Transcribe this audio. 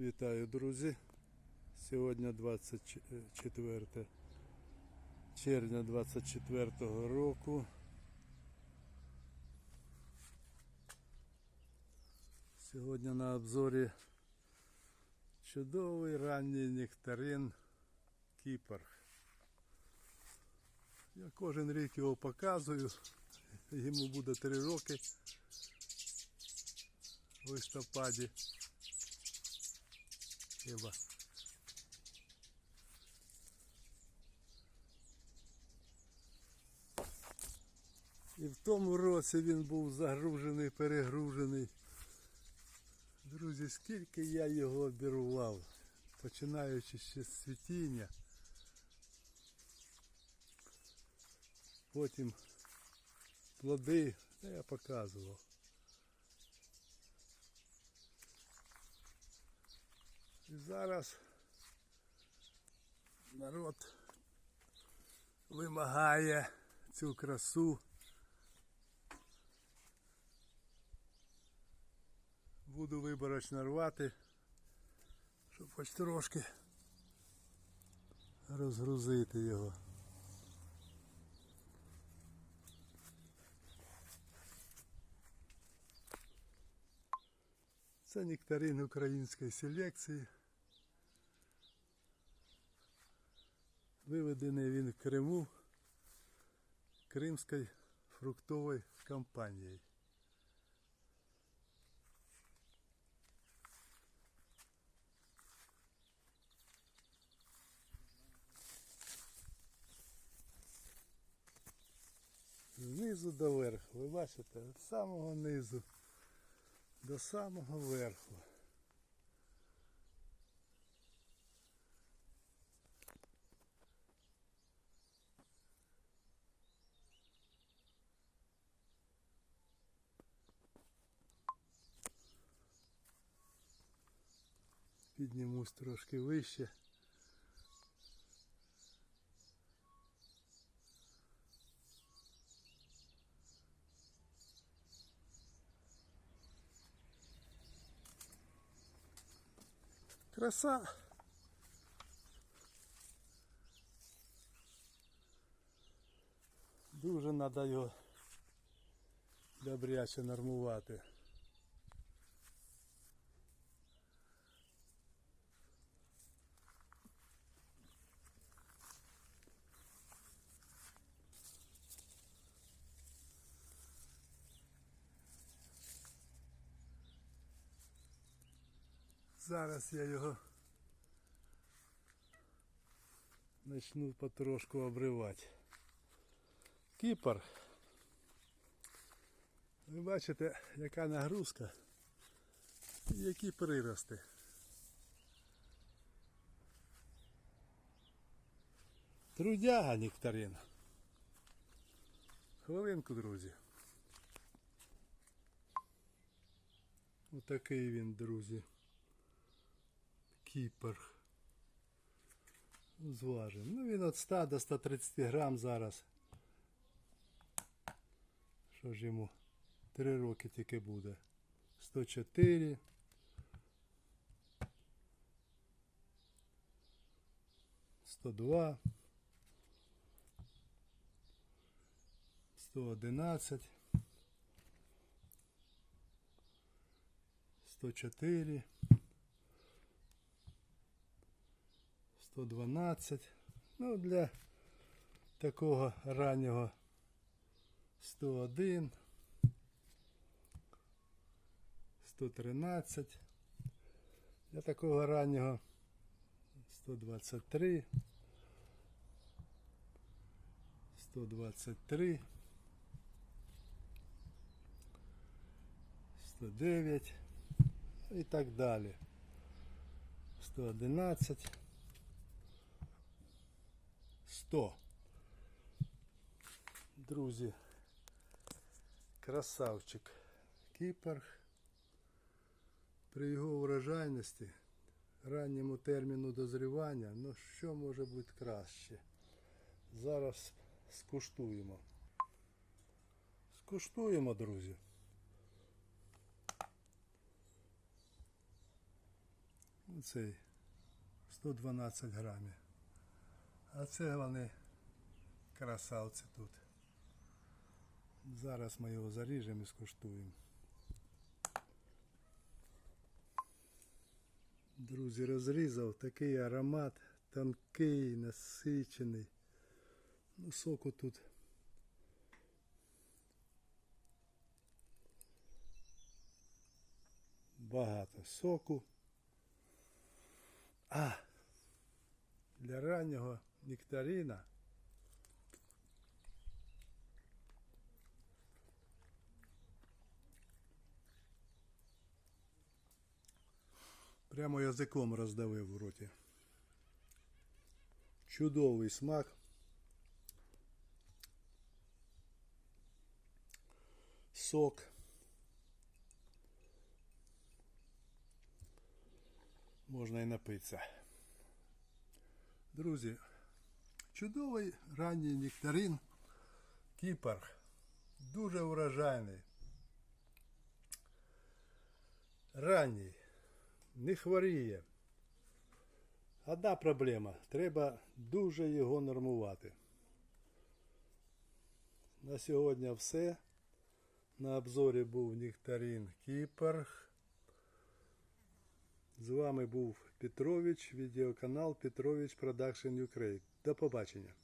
Вітаю, друзі. Сьогодні 24 червня 24 року. Сьогодні на обзорі чудовий ранній нектарин Кіпр. Я кожен рік його показую. Йому буде 3 роки в листопаді. Хіба. І в тому році він був загружений, перегружений. Друзі, скільки я його обірвав, починаючи ще з світіння. Потім плоди, я показував. І зараз народ вимагає цю красу. Буду виборочно рвати, щоб хоч трошки розгрузити його. Це нектарин української селекції. Виведений він в Криму Кримською фруктовою компанією. Знизу до верху, ви бачите, від самого низу до самого верху. Піднімусь трошки вище. Краса. Дуже треба добряче нормувати. Зараз я його почну потрошку обривати. Кіпр. Ви бачите, яка нагрузка і які прирости. Трудяга нектарин. Хвилинку, друзі. Отакий він, друзі. Кіпр. Зважимо. Ну він від 100 до 130 грам зараз. Що ж йому 3 роки тільки буде. 104. Сто два. Сто одинадцять. Сто чотири. 112. Ну, для такого раннього 101. 113. Для такого раннього 123. 123. 109 і так далі. 111. 100. Друзі, красавчик Кіпр. При його врожайності, ранньому терміну дозрівання, ну що може бути краще? Зараз скуштуємо. Скуштуємо, друзі. цей 112 грамів. А це вони красавці тут. Зараз ми його заріжемо і скуштуємо. Друзі, розрізав такий аромат, тонкий, насичений. Ну, соку тут. Багато соку. А для раннього нектарина прямо язиком роздавив в роті. Чудовий смак. Сок. Можна і напитися. Друзі, Чудовий ранній нектарин. Кіпр. Дуже врожайний. Ранній. Не хворіє. Одна проблема. Треба дуже його нормувати. На сьогодні все. На обзорі був Нектарин Кіпр. З вами був Петрович, відеоканал Петрович Продакшн Ukraine. До побачення.